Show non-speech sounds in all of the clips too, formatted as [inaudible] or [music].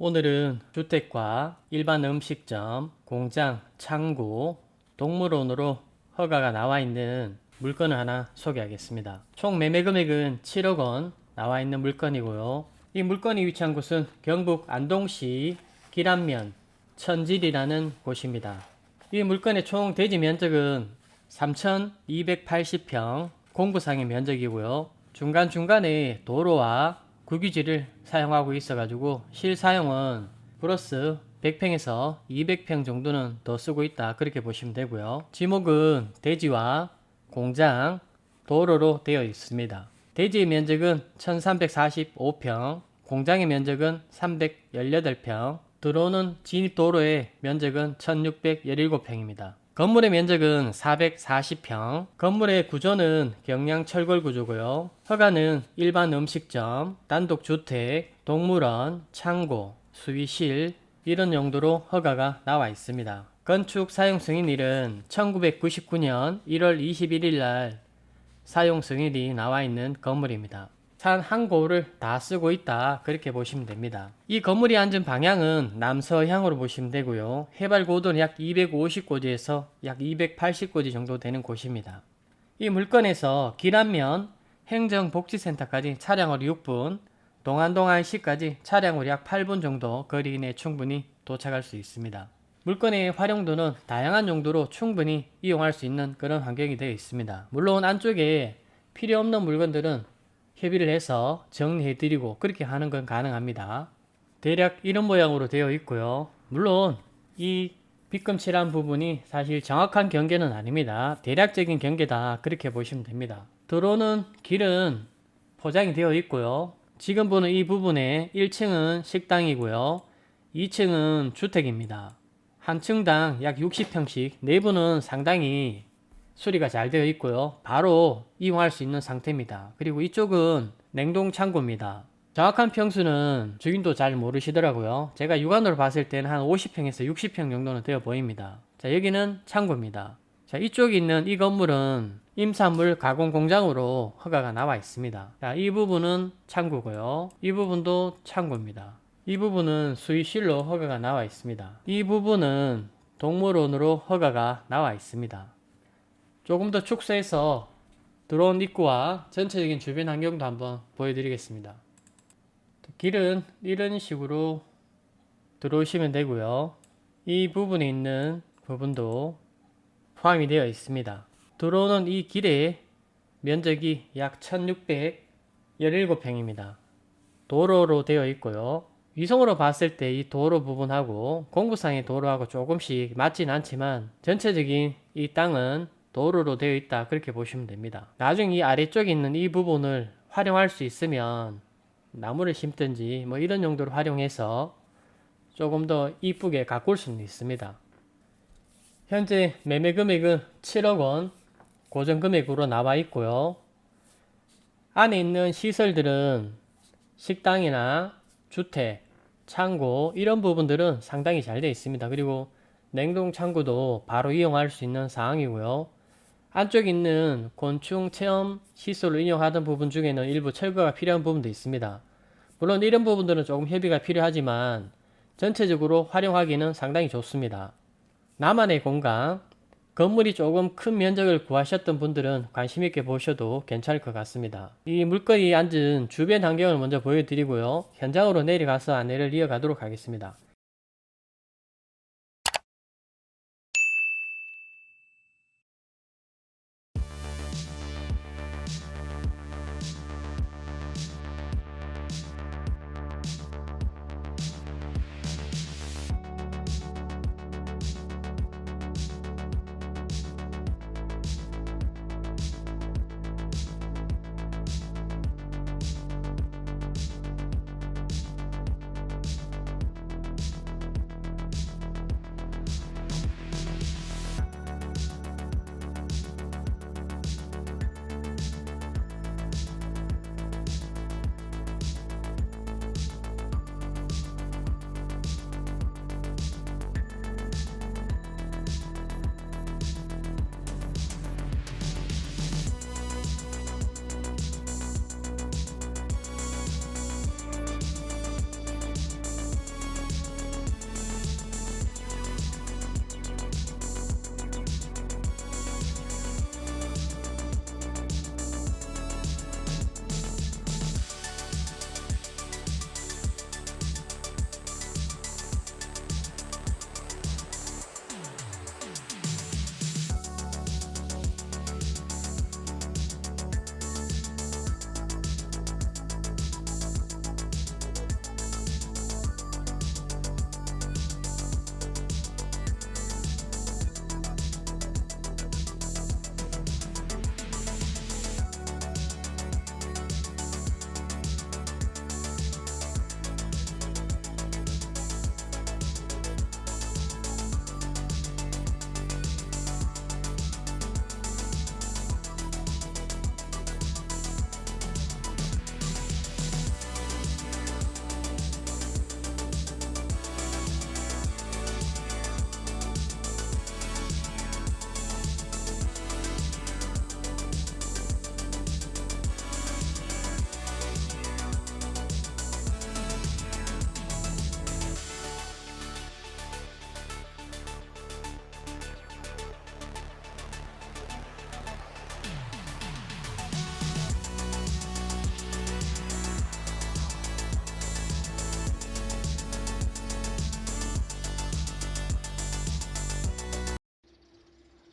오늘은 주택과 일반 음식점, 공장, 창고, 동물원으로 허가가 나와 있는 물건을 하나 소개하겠습니다. 총 매매 금액은 7억 원 나와 있는 물건이고요. 이 물건이 위치한 곳은 경북 안동시 기란면 천질이라는 곳입니다. 이 물건의 총 대지 면적은 3,280평 공구상의 면적이고요. 중간중간에 도로와 구기지를 사용하고 있어 가지고 실 사용은 플러스 100평에서 200평 정도는 더 쓰고 있다 그렇게 보시면 되고요. 지목은 대지와 공장, 도로로 되어 있습니다. 대지의 면적은 1345평, 공장의 면적은 318평, 들어오는 진입도로의 면적은 1617평입니다. 건물의 면적은 440평, 건물의 구조는 경량 철골 구조고요. 허가는 일반 음식점, 단독 주택, 동물원, 창고, 수위실 이런 용도로 허가가 나와 있습니다. 건축 사용 승인일은 1999년 1월 21일 날 사용 승인이 나와 있는 건물입니다. 산 한 고를 다 쓰고 있다 그렇게 보시면 됩니다. 이 건물이 앉은 방향은 남서향으로 보시면 되고요. 해발 고도는 약 250고지에서 약 280고지 정도 되는 곳입니다. 이 물건에서 길안면 행정복지센터까지 차량으로 6분, 동안동안시까지 차량으로 약 8분 정도 거리 내 충분히 도착할 수 있습니다. 물건의 활용도는 다양한 용도로 충분히 이용할 수 있는 그런 환경이 되어 있습니다. 물론 안쪽에 필요 없는 물건들은 협의를 해서 정리해드리고 그렇게 하는 건 가능합니다. 대략 이런 모양으로 되어 있고요. 물론 이 빗금칠한 부분이 사실 정확한 경계는 아닙니다. 대략적인 경계다 그렇게 보시면 됩니다. 들어오는 길은 포장이 되어 있고요. 지금 보는 이 부분에 1층은 식당이고요. 2층은 주택입니다. 한 층당 약 60평씩 내부는 상당히 수리가 잘 되어 있고요. 바로 이용할 수 있는 상태입니다. 그리고 이쪽은 냉동 창고입니다. 정확한 평수는 주인도 잘 모르시더라고요. 제가 육안으로 봤을 때는 한 50평에서 60평 정도는 되어 보입니다. 자, 여기는 창고입니다. 자, 이쪽에 있는 이 건물은 임산물 가공 공장으로 허가가 나와 있습니다. 자, 이 부분은 창고고요. 이 부분도 창고입니다. 이 부분은 수의실로 허가가 나와 있습니다. 이 부분은 동물원으로 허가가 나와 있습니다. 조금 더 축소해서 들어온 입구와 전체적인 주변 환경도 한번 보여드리겠습니다. 길은 이런 식으로 들어오시면 되고요. 이 부분에 있는 부분도 포함이 되어 있습니다. 들어오는 이 길의 면적이 약 1617평입니다. 도로로 되어 있고요. 위성으로 봤을 때 이 도로 부분하고 공구상의 도로하고 조금씩 맞진 않지만 전체적인 이 땅은 도로로 되어 있다 그렇게 보시면 됩니다. 나중에 이 아래쪽에 있는 이 부분을 활용할 수 있으면 나무를 심든지 뭐 이런 용도로 활용해서 조금 더 이쁘게 가꿀 수는 있습니다. 현재 매매 금액은 7억 원 고정 금액으로 나와 있고요. 안에 있는 시설들은 식당이나 주택, 창고 이런 부분들은 상당히 잘 되어 있습니다. 그리고 냉동 창고도 바로 이용할 수 있는 상황이고요. 안쪽에 있는 곤충 체험 시설을 이용하던 부분 중에는 일부 철거가 필요한 부분도 있습니다. 물론 이런 부분들은 조금 협의가 필요하지만 전체적으로 활용하기는 상당히 좋습니다. 나만의 공간, 건물이 조금 큰 면적을 구하셨던 분들은 관심 있게 보셔도 괜찮을 것 같습니다. 이 물건이 앉은 주변 환경을 먼저 보여드리고요. 현장으로 내려가서 안내를 이어가도록 하겠습니다.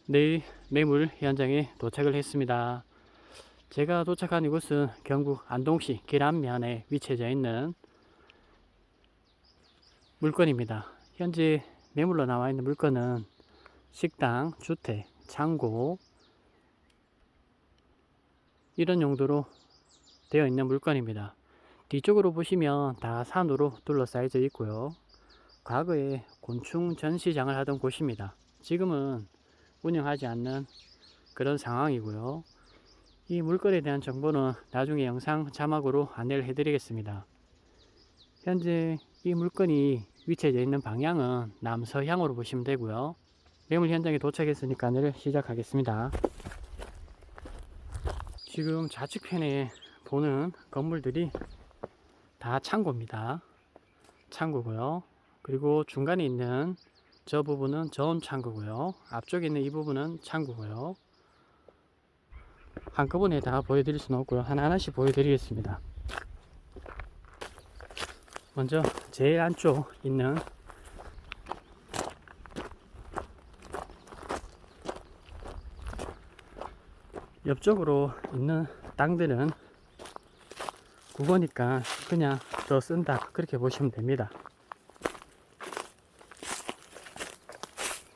내일 매물 현장에 도착을 했습니다. 제가 도착한 이곳은 경북 안동시 길안면에 위치해 있는 물건입니다. 현재 매물로 나와 있는 물건은 식당, 주택, 창고 이런 용도로 되어 있는 물건입니다. 뒤쪽으로 보시면 다 산으로 둘러싸여져 있고요. 과거에 곤충 전시장을 하던 곳입니다. 지금은 운영하지 않는 그런 상황이고요. 이 물건에 대한 정보는 나중에 영상 자막으로 안내를 해드리겠습니다. 현재 이 물건이 위치해 있는 방향은 남서향으로 보시면 되고요. 매물 현장에 도착했으니까 안내를 시작하겠습니다. 지금 좌측편에 보는 건물들이 다 창고입니다. 창고고요. 그리고 중간에 있는 저 부분은 저온 창고고요. 앞쪽에 있는 이 부분은 창고고요. 한꺼번에 다 보여드릴 수는 없고요. 하나하나씩 보여드리겠습니다. 먼저 제일 안쪽 있는 옆쪽으로 있는 땅들은 국어니까 그냥 더 쓴다 그렇게 보시면 됩니다.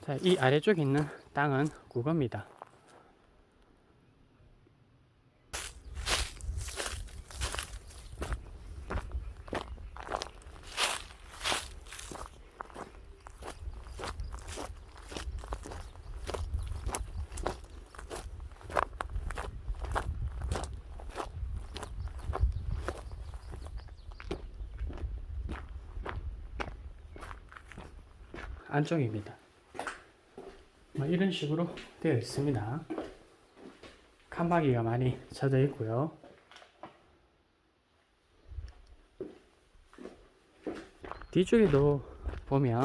자, 이 아래쪽에 있는 땅은 국어입니다. 안쪽입니다. 뭐 이런 식으로 되어 있습니다. 칸막이가 많이 젖어 있고요. 뒤쪽에도 보면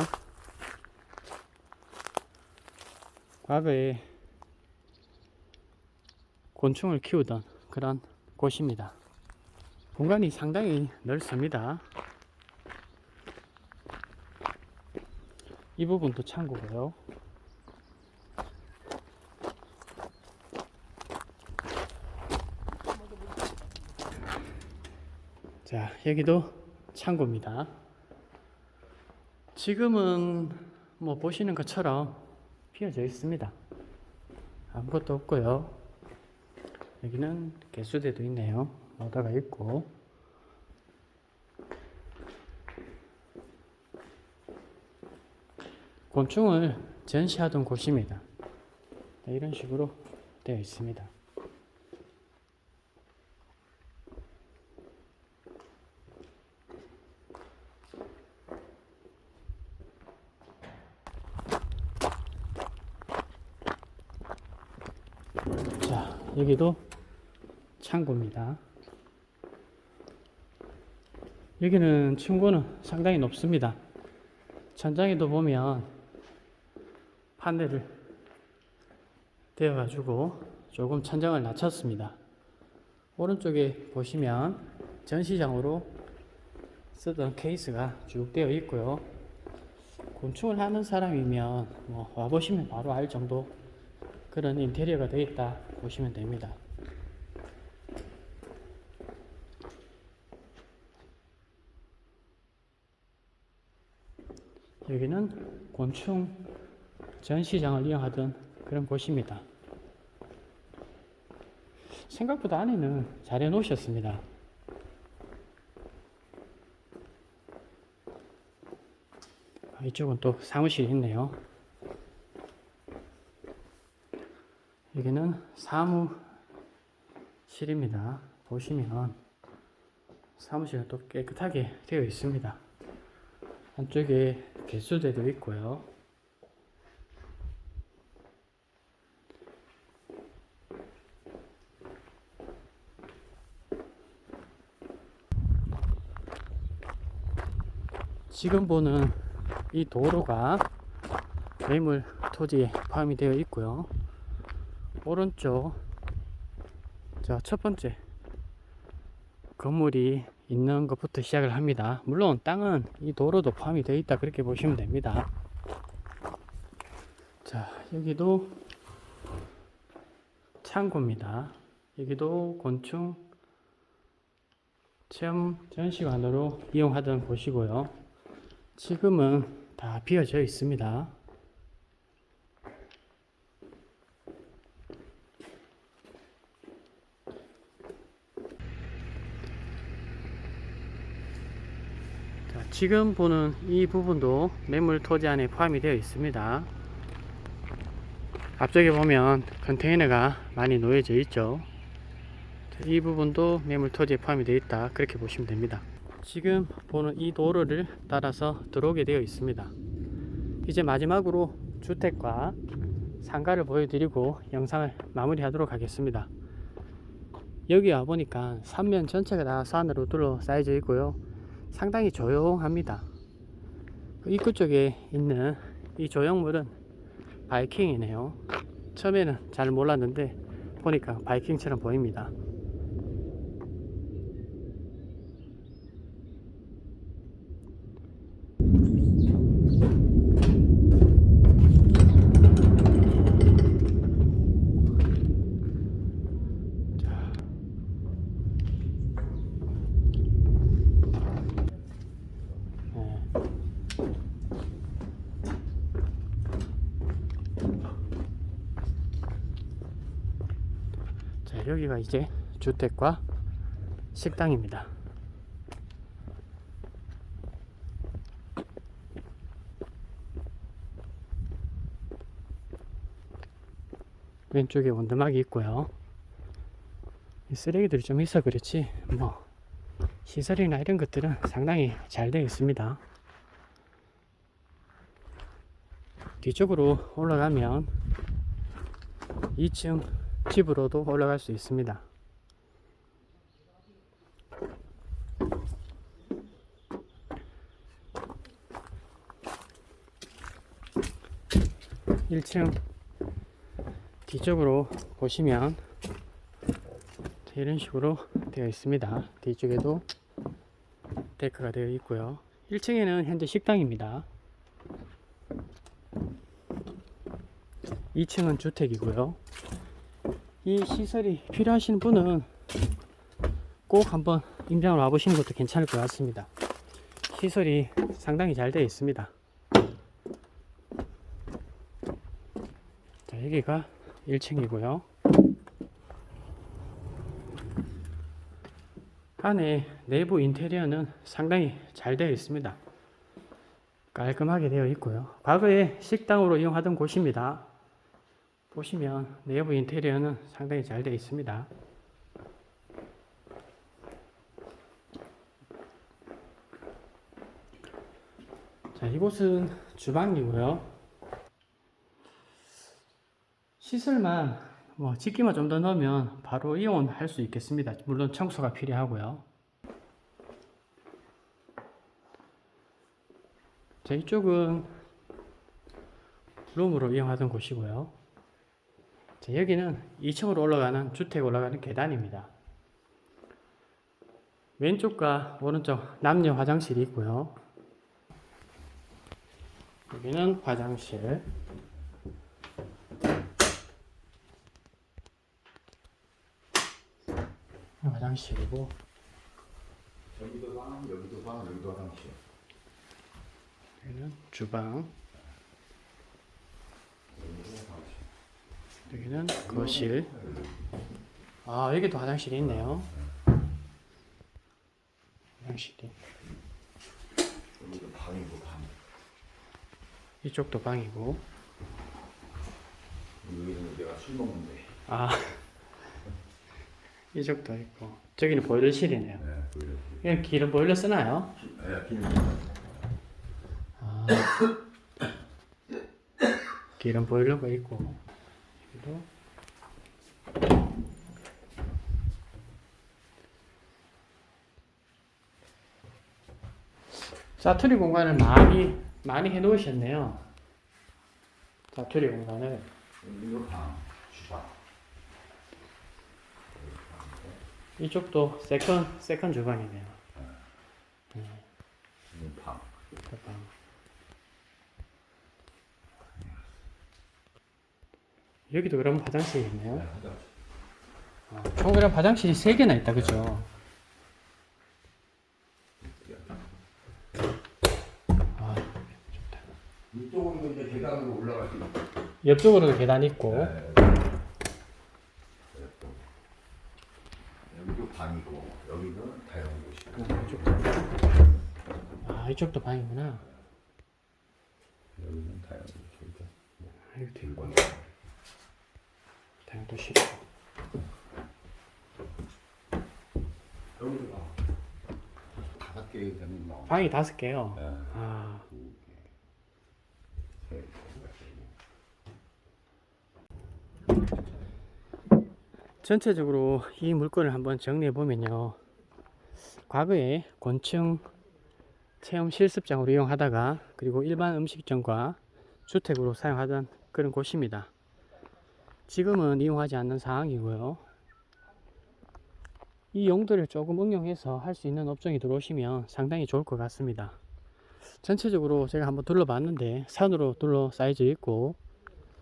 과거에 곤충을 키우던 그런 곳입니다. 공간이 상당히 넓습니다. 이 부분도 창고고요. 자, 여기도 창고입니다. 지금은 뭐 보시는 것처럼 비어져 있습니다. 아무것도 없고요. 여기는 개수대도 있네요. 모다가 있고. 곤충을 전시하던 곳입니다. 네, 이런 식으로 되어 있습니다. 자, 여기도 창고입니다. 여기는 층고는 상당히 높습니다. 천장에도 보면 판넬을 대어가지고 조금 천장을 낮췄습니다. 오른쪽에 보시면 전시장으로 쓰던 케이스가 쭉 되어 있고요. 곤충을 하는 사람이면 뭐 와보시면 바로 알 정도 그런 인테리어가 되어 있다 보시면 됩니다. 여기는 곤충 전시장을 이용하던 그런 곳입니다. 생각보다 안에는 잘 해놓으셨습니다. 아, 이쪽은 또 사무실이 있네요. 여기는 사무실입니다. 보시면 사무실은 또 깨끗하게 되어 있습니다. 한쪽에 개수대도 있고요. 지금 보는 이 도로가 매물 토지에 포함이 되어 있고요. 오른쪽 자 첫 번째 건물이 있는 것부터 시작을 합니다. 물론 땅은 이 도로도 포함이 되어 있다 그렇게 보시면 됩니다. 자 여기도 창고입니다. 여기도 곤충 체험 전시관으로 이용하던 곳이고요. 지금은 다 비어져 있습니다. 자, 지금 보는 이 부분도 매물 토지 안에 포함이 되어 있습니다. 앞쪽에 보면 컨테이너가 많이 놓여져 있죠. 자, 이 부분도 매물 토지에 포함이 되어 있다. 그렇게 보시면 됩니다. 지금 보는 이 도로를 따라서 들어오게 되어 있습니다. 이제 마지막으로 주택과 상가를 보여드리고 영상을 마무리하도록 하겠습니다. 여기 와 보니까 삼면 전체가 다 산으로 둘러싸여져 있고요. 상당히 조용합니다. 그 입구 쪽에 있는 이 조형물은 바이킹이네요. 처음에는 잘 몰랐는데 보니까 바이킹처럼 보입니다. 이제 주택과 식당입니다. 왼쪽에 원두막이 있고요. 이 쓰레기들이 좀 있어 그렇지 뭐 시설이나 이런 것들은 상당히 잘 되어 있습니다. 뒤쪽으로 올라가면 2층 집으로도 올라갈 수 있습니다. 일층 뒤쪽으로 보시면 이런 식으로 되어 있습니다. 뒤쪽에도 데크가 되어 있고요. 1층에는 현재 식당입니다. 2층은 주택이고요. 이 시설이 필요하신 분은 꼭 한번 임장을 와보시는 것도 괜찮을 것 같습니다. 시설이 상당히 잘 되어 있습니다. 자, 여기가 1층이고요. 안에 내부 인테리어는 상당히 잘 되어 있습니다. 깔끔하게 되어 있고요. 과거에 식당으로 이용하던 곳입니다. 보시면 내부 인테리어는 상당히 잘 되어 있습니다. 자, 이곳은 주방이고요. 시설만 뭐 집기만 좀 더 넣으면 바로 이용할 수 있겠습니다. 물론 청소가 필요하고요. 자, 이쪽은 룸으로 이용하던 곳이고요. 자, 여기는 2층으로 올라가는 주택 올라가는 계단입니다. 왼쪽과 오른쪽 남녀 화장실이 있고요. 여기는 화장실. 화장실이고 여기도 방, 여기도 방, 여기도 화장실. 여기는 주방. 여기는 거실. 아 여기도 화장실이 있네요. 화장실이. 방이고 방. 이쪽도 방이고. 여기는 내가 술 먹는데. 아 [laughs] 이쪽도 있고. 저기는 보일러실이네요. 네, 보이려. 그냥 보일러 쓰나요? 네, 기름. 아, [coughs] 기름 보일러가 있고 여기도 사투리 공간을 많이 많이 해 놓으셨네요. 사투리 공간을. 이쪽도 세컨 세컨 주방이네요. 여기는 방. 주방. 여기도 그럼 화장실이 있네요. 네. 어, 총 그럼 화장실이 3개나 있다 그죠? 아, 이쪽으로 이제 계단으로 올라갈 수 있어. 옆쪽으로도 계단 있고 네. 여기도 방이고 여기는 다용 곳이고 아 이쪽도 방이구나 여기는 다용 곳이고 아, 이것도 있고 싫고 여기도 방 다섯 개 되는 방. 방이 다섯 개요 네. 아세 개. 전체적으로 이 물건을 한번 정리해 보면요. 과거에 곤충 체험 실습장으로 이용하다가 그리고 일반 음식점과 주택으로 사용하던 그런 곳입니다. 지금은 이용하지 않는 상황이고요. 이 용도를 조금 응용해서 할 수 있는 업종이 들어오시면 상당히 좋을 것 같습니다. 전체적으로 제가 한번 둘러봤는데 산으로 둘러싸여져 있고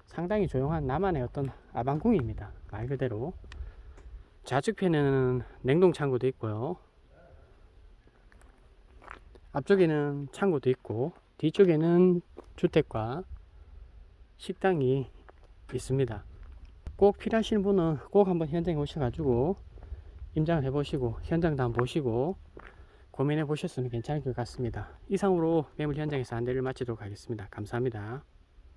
상당히 조용한 나만의 어떤 아방궁입니다. 말 그대로. 좌측편에는 냉동 창고도 있고요. 앞쪽에는 창고도 있고 뒤쪽에는 주택과 식당이 있습니다. 꼭 필요하신 분은 꼭 한번 현장에 오셔가지고 임장을 해보시고 현장도 한번 보시고 고민해 보셨으면 괜찮을 것 같습니다. 이상으로 매물 현장에서 안내를 마치도록 하겠습니다. 감사합니다.